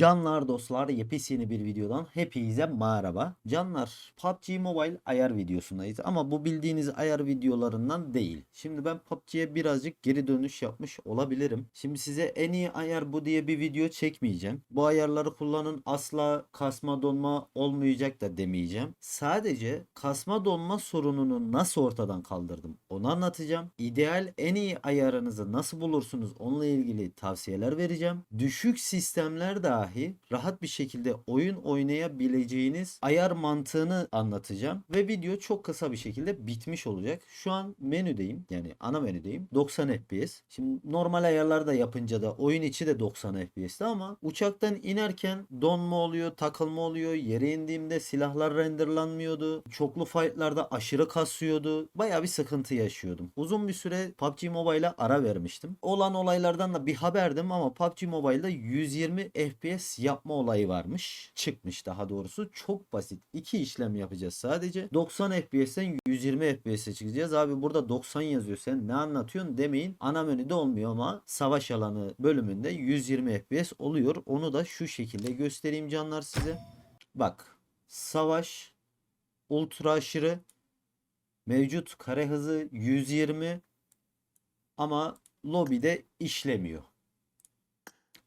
Canlar dostlar yepyeni bir videodan hepinize merhaba. Canlar PUBG Mobile ayar videosundayız ama bu bildiğiniz ayar videolarından değil. Şimdi ben PUBG'ye birazcık geri dönüş yapmış olabilirim. Şimdi size en iyi ayar bu diye bir video çekmeyeceğim. Bu ayarları kullanın asla kasma donma olmayacak da demeyeceğim. Sadece kasma donma sorununu nasıl ortadan kaldırdım onu anlatacağım. İdeal en iyi ayarınızı nasıl bulursunuz onunla ilgili tavsiyeler vereceğim. Düşük sistemler dahi rahat bir şekilde oyun oynayabileceğiniz ayar mantığını anlatacağım. Ve video çok kısa bir şekilde bitmiş olacak. Şu an menüdeyim yani ana menüdeyim. 90 FPS. Şimdi normal ayarlarda yapınca da oyun içi de 90 FPS'ti ama uçaktan inerken donma oluyor, takılma oluyor. Yere indiğimde silahlar renderlanmıyordu. Çoklu fightlarda aşırı kasıyordu. Baya bir sıkıntı yaşıyordum. Uzun bir süre PUBG Mobile'a ara vermiştim. Olan olaylardan da bir haberdim ama PUBG Mobile'da 120 FPS yapma olayı varmış. Çıkmış daha doğrusu. Çok basit. İki işlem yapacağız sadece. 90 FPS'ten 120 FPS'e çıkacağız. Abi burada 90 yazıyor. Sen ne anlatıyorsun demeyin. Ana menüde olmuyor ama savaş alanı bölümünde 120 FPS oluyor. Onu da şu şekilde göstereyim canlar size. Bak. Savaş ultra aşırı mevcut kare hızı 120 ama lobide işlemiyor.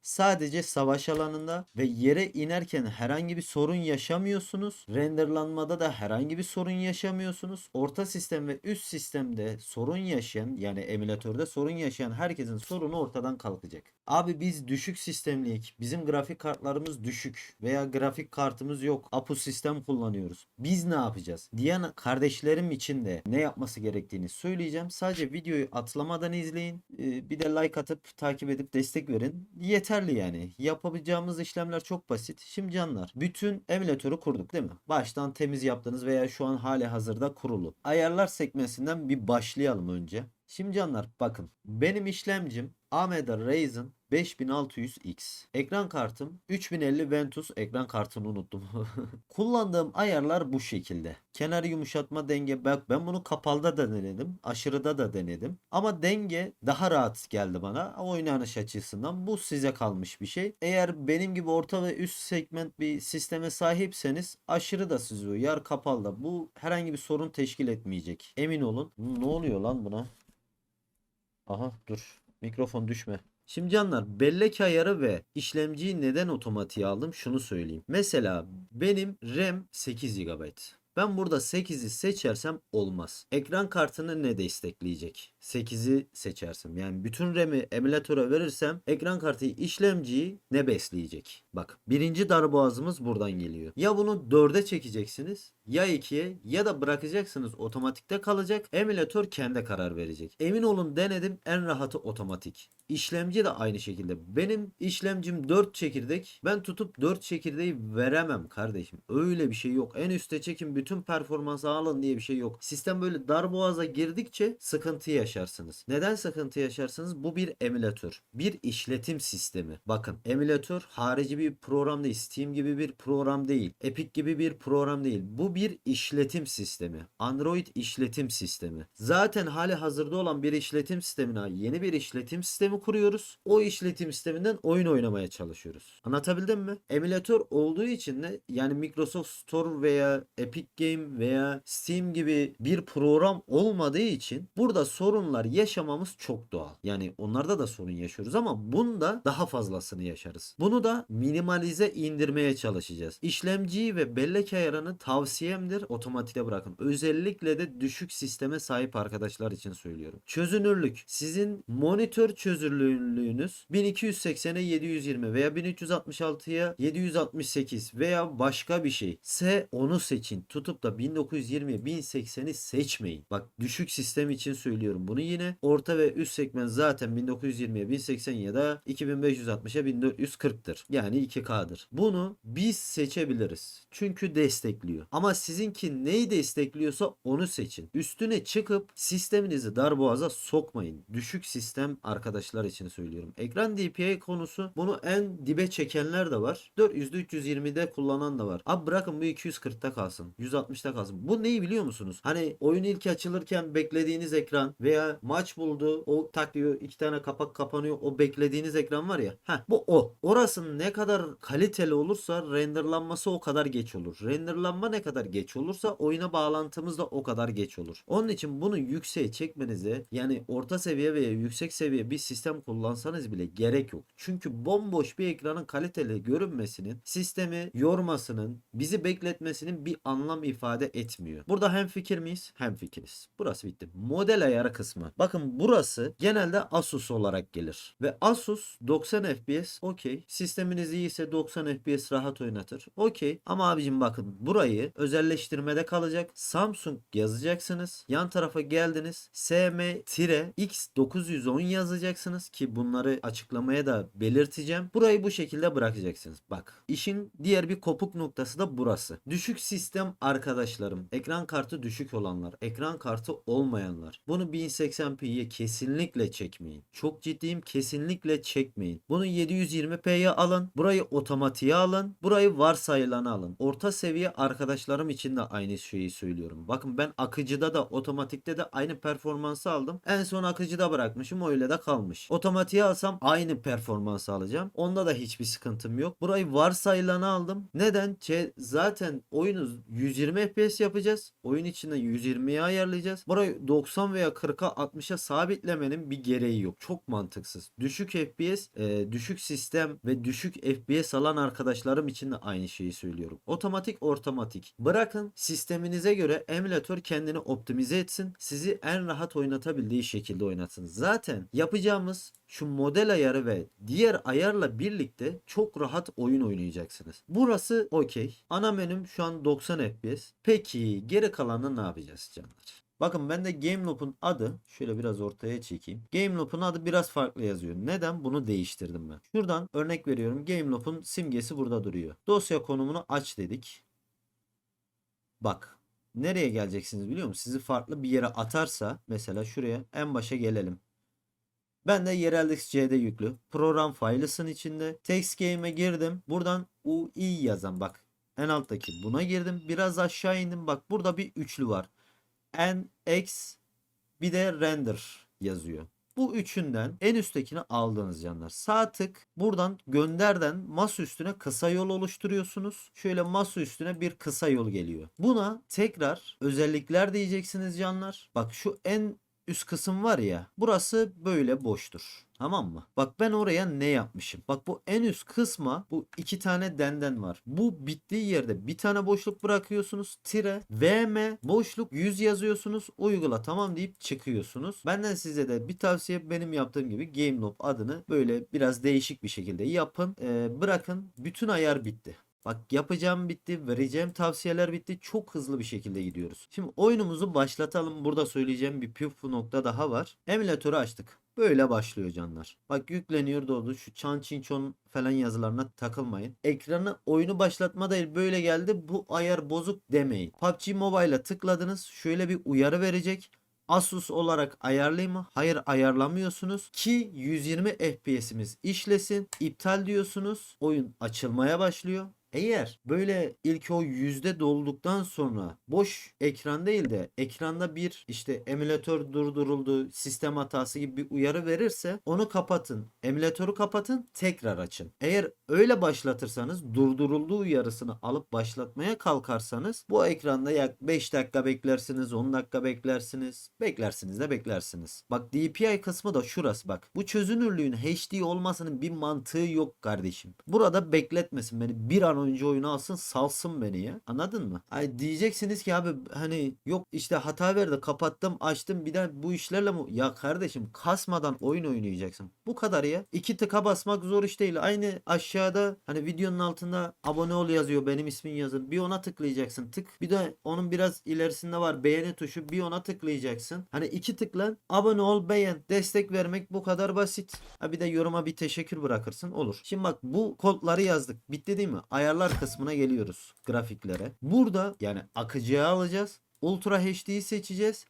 Sadece savaş alanında ve yere inerken herhangi bir sorun yaşamıyorsunuz. Renderlanmada da herhangi bir sorun yaşamıyorsunuz. Orta sistem ve üst sistemde sorun yaşayan yani emülatörde sorun yaşayan herkesin sorunu ortadan kalkacak. Abi biz düşük sistemliyik. Bizim grafik kartlarımız düşük veya grafik kartımız yok. APU sistem kullanıyoruz. Biz ne yapacağız? Diyen kardeşlerim için de ne yapması gerektiğini söyleyeceğim. Sadece videoyu atlamadan izleyin. Ee, Bir de like atıp takip edip destek verin. Yeterli yani. Yapabileceğimiz işlemler çok basit. Şimdi canlar bütün emülatörü kurduk değil mi? Baştan temiz yaptınız veya şu an hali hazırda kurulu. Ayarlar sekmesinden bir başlayalım önce. Şimdi canlar bakın benim işlemcim AMD Ryzen 5600X. Ekran kartım 3050 Ventus ekran kartını unuttum. Kullandığım ayarlar bu şekilde. Kenar yumuşatma denge bak ben bunu kapalıda da denedim. Aşırıda da denedim. Ama denge daha rahat geldi bana oynanış açısından. Bu size kalmış bir şey. Eğer benim gibi orta ve üst segment bir sisteme sahipseniz aşırı da size uyar kapalı da. Bu herhangi bir sorun teşkil etmeyecek. Emin olun. Ne oluyor lan buna? Aha dur. Mikrofon düşme. Şimdi canlar bellek ayarı ve işlemciyi neden otomatiğe aldım şunu söyleyeyim. Mesela benim RAM 8 GB. Ben burada 8'i seçersem olmaz. Ekran kartını ne destekleyecek? 8'i seçersem yani bütün RAM'i emülatöre verirsem ekran kartı işlemciyi ne besleyecek? Bak birinci darboğazımız buradan geliyor. Ya bunu 4'e çekeceksiniz ya 2'ye ya da bırakacaksınız otomatikte kalacak. Emülatör kendi karar verecek. Emin olun denedim en rahatı otomatik. İşlemci de aynı şekilde. Benim işlemcim 4 çekirdek. Ben tutup 4 çekirdeği veremem kardeşim. Öyle bir şey yok. En üste çekin bütün performansı alın diye bir şey yok. Sistem böyle darboğaza girdikçe sıkıntı yaşarsınız. Neden sıkıntı yaşarsınız? Bu bir emülatör. Bir işletim sistemi. Bakın emülatör harici bir program değil. Steam gibi bir program değil. Epic gibi bir program değil. Bu bir işletim sistemi. Android işletim sistemi. Zaten hali hazırda olan bir işletim sistemine yeni bir işletim sistemi kuruyoruz. O işletim sisteminden oyun oynamaya çalışıyoruz. Anlatabildim mi? Emülatör olduğu için de yani Microsoft Store veya Epic Game veya Steam gibi bir program olmadığı için burada sorunlar yaşamamız çok doğal. Yani onlarda da sorun yaşıyoruz ama bunda daha fazlasını yaşarız. Bunu da minimalize indirmeye çalışacağız. İşlemciyi ve bellek ayarını tavsiyemdir otomatikte bırakın. Özellikle de düşük sisteme sahip arkadaşlar için söylüyorum. Çözünürlük. Sizin monitör çözünürlüğünüz 1280'e 720 veya 1366'ya 768 veya başka bir şey. Se onu seçin. Tutup da 1920'ye 1080'i seçmeyin. Bak düşük sistem için söylüyorum bunu yine. Orta ve üst segment zaten 1920'ye 1080 ya da 2560'a 1440'tır. Yani 2K'dır. Bunu biz seçebiliriz. Çünkü destekliyor. Ama sizinki neyi destekliyorsa onu seçin. Üstüne çıkıp sisteminizi darboğaza sokmayın. Düşük sistem arkadaşlar için söylüyorum. Ekran DPI konusu bunu en dibe çekenler de var. 400'de 320'de kullanan da var. Abi bırakın bu 240'ta kalsın. 160'ta kalsın. Bu neyi biliyor musunuz? Hani oyun ilk açılırken beklediğiniz ekran veya maç buldu. O tak diyor iki tane kapak kapanıyor. O beklediğiniz ekran var ya. Heh, bu o. Orası ne kadar kaliteli olursa renderlanması o kadar geç olur. Renderlanma ne kadar geç olursa oyuna bağlantımız da o kadar geç olur. Onun için bunu yükseğe çekmenize yani orta seviye veya yüksek seviye bir sistem kullansanız bile gerek yok. Çünkü bomboş bir ekranın kaliteli görünmesinin sistemi yormasının bizi bekletmesinin bir anlam ifade etmiyor. Burada hem fikir miyiz? Hem fikiriz. Burası bitti. Model ayarı kısmı. Bakın burası genelde Asus olarak gelir. Ve Asus 90 FPS okey. Sisteminiz iyiyse 90 FPS rahat oynatır. Okey. Ama abicim bakın burayı özelleştirmede kalacak. Samsung yazacaksınız. Yan tarafa geldiniz. SM-X910 yazacaksınız ki bunları açıklamaya da belirteceğim. Burayı bu şekilde bırakacaksınız. Bak işin diğer bir kopuk noktası da burası. Düşük sistem arkadaşlarım. Ekran kartı düşük olanlar. Ekran kartı olmayanlar. Bunu 1080p'ye kesinlikle çekmeyin. Çok ciddiyim kesinlikle çekmeyin. Bunu 720p'ye alın. Burayı otomatiğe alın. Burayı varsayılanı alın. Orta seviye arkadaşlarım için de aynı şeyi söylüyorum. Bakın ben akıcıda da otomatikte de aynı performansı aldım. En son akıcıda bırakmışım öyle de kalmış. Otomatiğe alsam aynı performansı alacağım. Onda da hiçbir sıkıntım yok. Burayı varsayılanı aldım. Neden? Ç- zaten oyunu 120 FPS yapacağız. Oyun içinde 120'ye ayarlayacağız. Burayı 90 veya 40'a 60'a sabitlemenin bir gereği yok. Çok mantıksız. Düşük FPS, e, düşük sistem ve düşük FPS alan arkadaşlarım için de aynı şeyi söylüyorum. Otomatik ortomatik. Bırakın sisteminize göre emülatör kendini optimize etsin. Sizi en rahat oynatabildiği şekilde oynatsın. Zaten yapacağımız şu model ayarı ve diğer ayarla birlikte çok rahat oyun oynayacaksınız. Burası okey. Ana menüm şu an 90 FPS. Peki geri kalanını ne yapacağız canlar? Bakın ben de GameLoop'un adı şöyle biraz ortaya çekeyim. GameLoop'un adı biraz farklı yazıyor. Neden? Bunu değiştirdim ben. Şuradan örnek veriyorum. GameLoop'un simgesi burada duruyor. Dosya konumunu aç dedik. Bak. Nereye geleceksiniz biliyor musunuz? Sizi farklı bir yere atarsa mesela şuraya en başa gelelim. Ben de YereldXC'de yüklü. Program faylısın içinde. Text game'e girdim. Buradan UI yazan bak. En alttaki buna girdim. Biraz aşağı indim. Bak burada bir üçlü var. NX bir de render yazıyor. Bu üçünden en üsttekini aldınız canlar. Sağ tık buradan gönderden masa üstüne kısa yol oluşturuyorsunuz. Şöyle masa üstüne bir kısa yol geliyor. Buna tekrar özellikler diyeceksiniz canlar. Bak şu en üst kısım var ya. Burası böyle boştur. Tamam mı? Bak ben oraya ne yapmışım? Bak bu en üst kısma bu iki tane denden var. Bu bittiği yerde bir tane boşluk bırakıyorsunuz. Tire VM boşluk 100 yazıyorsunuz. Uygula tamam deyip çıkıyorsunuz. Benden size de bir tavsiye benim yaptığım gibi GameLoop adını böyle biraz değişik bir şekilde yapın. Ee, bırakın. Bütün ayar bitti. Bak yapacağım bitti, vereceğim tavsiyeler bitti. Çok hızlı bir şekilde gidiyoruz. Şimdi oyunumuzu başlatalım. Burada söyleyeceğim bir püf nokta daha var. Emülatörü açtık. Böyle başlıyor canlar. Bak yükleniyor doğdu. Şu çan çin çon falan yazılarına takılmayın. Ekranı oyunu başlatma değil böyle geldi. Bu ayar bozuk demeyin. PUBG Mobile'a tıkladınız. Şöyle bir uyarı verecek. Asus olarak ayarlayayım mı? Hayır ayarlamıyorsunuz ki 120 FPS'imiz işlesin. İptal diyorsunuz. Oyun açılmaya başlıyor. Eğer böyle ilk o yüzde dolduktan sonra boş ekran değil de ekranda bir işte emülatör durduruldu, sistem hatası gibi bir uyarı verirse onu kapatın. Emülatörü kapatın, tekrar açın. Eğer öyle başlatırsanız durdurulduğu uyarısını alıp başlatmaya kalkarsanız bu ekranda yak 5 dakika beklersiniz, 10 dakika beklersiniz. Beklersiniz de beklersiniz. Bak DPI kısmı da şurası bak. Bu çözünürlüğün HD olmasının bir mantığı yok kardeşim. Burada bekletmesin beni. Bir an önce oyunu alsın salsın beni ya. Anladın mı? Ay diyeceksiniz ki abi hani yok işte hata verdi kapattım açtım bir daha bu işlerle mi? Ya kardeşim kasmadan oyun oynayacaksın. Bu kadar ya. İki tıka basmak zor iş değil. Aynı aşağıda hani videonun altında abone ol yazıyor benim ismin yazın. Bir ona tıklayacaksın. Tık. Bir de onun biraz ilerisinde var beğeni tuşu. Bir ona tıklayacaksın. Hani iki tıkla abone ol beğen. Destek vermek bu kadar basit. Ha bir de yoruma bir teşekkür bırakırsın olur. Şimdi bak bu kodları yazdık. Bitti değil mi? Ayarlar kısmına geliyoruz. Grafiklere. Burada yani akıcıya alacağız. Ultra HD'yi seçeceğiz.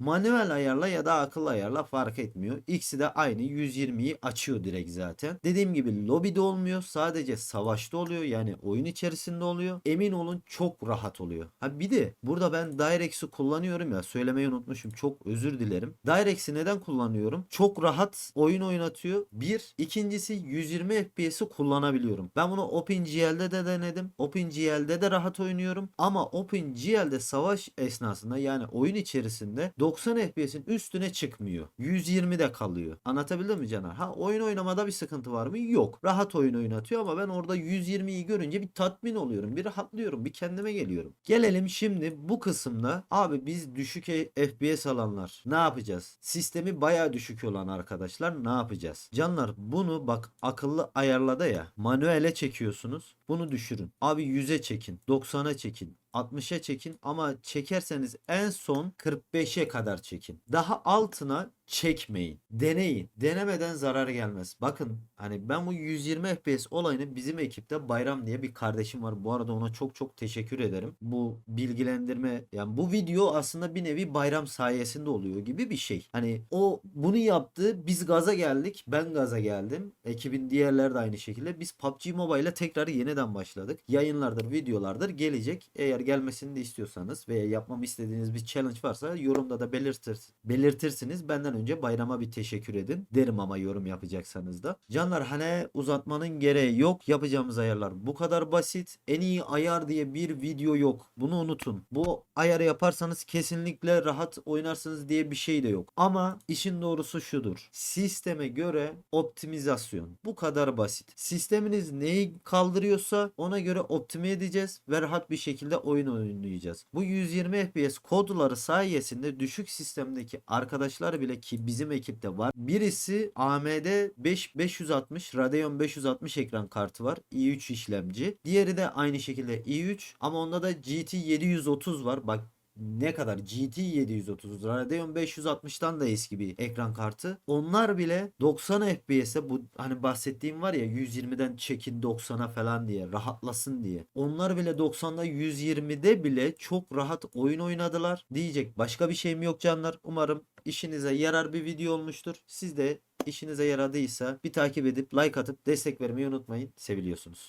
Manuel ayarla ya da akıllı ayarla fark etmiyor. İkisi de aynı 120'yi açıyor direkt zaten. Dediğim gibi lobide olmuyor. Sadece savaşta oluyor. Yani oyun içerisinde oluyor. Emin olun çok rahat oluyor. Ha bir de burada ben Direx'i kullanıyorum ya. Söylemeyi unutmuşum. Çok özür dilerim. Direx'i neden kullanıyorum? Çok rahat oyun oynatıyor. Bir. ikincisi 120 FPS'i kullanabiliyorum. Ben bunu OpenGL'de de denedim. OpenGL'de de rahat oynuyorum. Ama OpenGL'de savaş esnasında yani oyun içerisinde 90 FPS'in üstüne çıkmıyor. 120'de kalıyor. Anlatabildim mi Caner? Ha oyun oynamada bir sıkıntı var mı? Yok. Rahat oyun oynatıyor ama ben orada 120'yi görünce bir tatmin oluyorum. Bir rahatlıyorum. Bir kendime geliyorum. Gelelim şimdi bu kısımda abi biz düşük FPS alanlar ne yapacağız? Sistemi bayağı düşük olan arkadaşlar ne yapacağız? Canlar bunu bak akıllı ayarlada ya manuele çekiyorsunuz. Bunu düşürün. Abi 100'e çekin. 90'a çekin. 60'a çekin ama çekerseniz en son 45'e kadar çekin. Daha altına çekmeyin. Deneyin. Denemeden zarar gelmez. Bakın hani ben bu 120 FPS olayını bizim ekipte Bayram diye bir kardeşim var. Bu arada ona çok çok teşekkür ederim. Bu bilgilendirme yani bu video aslında bir nevi Bayram sayesinde oluyor gibi bir şey. Hani o bunu yaptı. Biz gaza geldik. Ben gaza geldim. Ekibin diğerleri de aynı şekilde. Biz PUBG Mobile'e tekrar yeniden başladık. Yayınlardır, videolardır gelecek. Eğer gelmesini de istiyorsanız veya yapmamı istediğiniz bir challenge varsa yorumda da belirtir, belirtirsiniz. Benden önce bayrama bir teşekkür edin. Derim ama yorum yapacaksanız da. Canlar hani uzatmanın gereği yok. Yapacağımız ayarlar bu kadar basit. En iyi ayar diye bir video yok. Bunu unutun. Bu ayarı yaparsanız kesinlikle rahat oynarsınız diye bir şey de yok. Ama işin doğrusu şudur. Sisteme göre optimizasyon. Bu kadar basit. Sisteminiz neyi kaldırıyorsa ona göre optime edeceğiz ve rahat bir şekilde oyun oynayacağız. Bu 120 FPS kodları sayesinde düşük sistemdeki arkadaşlar bile ki bizim ekipte var. Birisi AMD 5 560 Radeon 560 ekran kartı var. i3 işlemci. Diğeri de aynı şekilde i3 ama onda da GT 730 var. Bak ne kadar GT 730 Radeon 560'tan da eski bir ekran kartı. Onlar bile 90 FPS'e bu hani bahsettiğim var ya 120'den çekin 90'a falan diye rahatlasın diye. Onlar bile 90'da 120'de bile çok rahat oyun oynadılar. Diyecek başka bir şeyim yok canlar. Umarım işinize yarar bir video olmuştur. Siz de işinize yaradıysa bir takip edip like atıp destek vermeyi unutmayın. Seviliyorsunuz.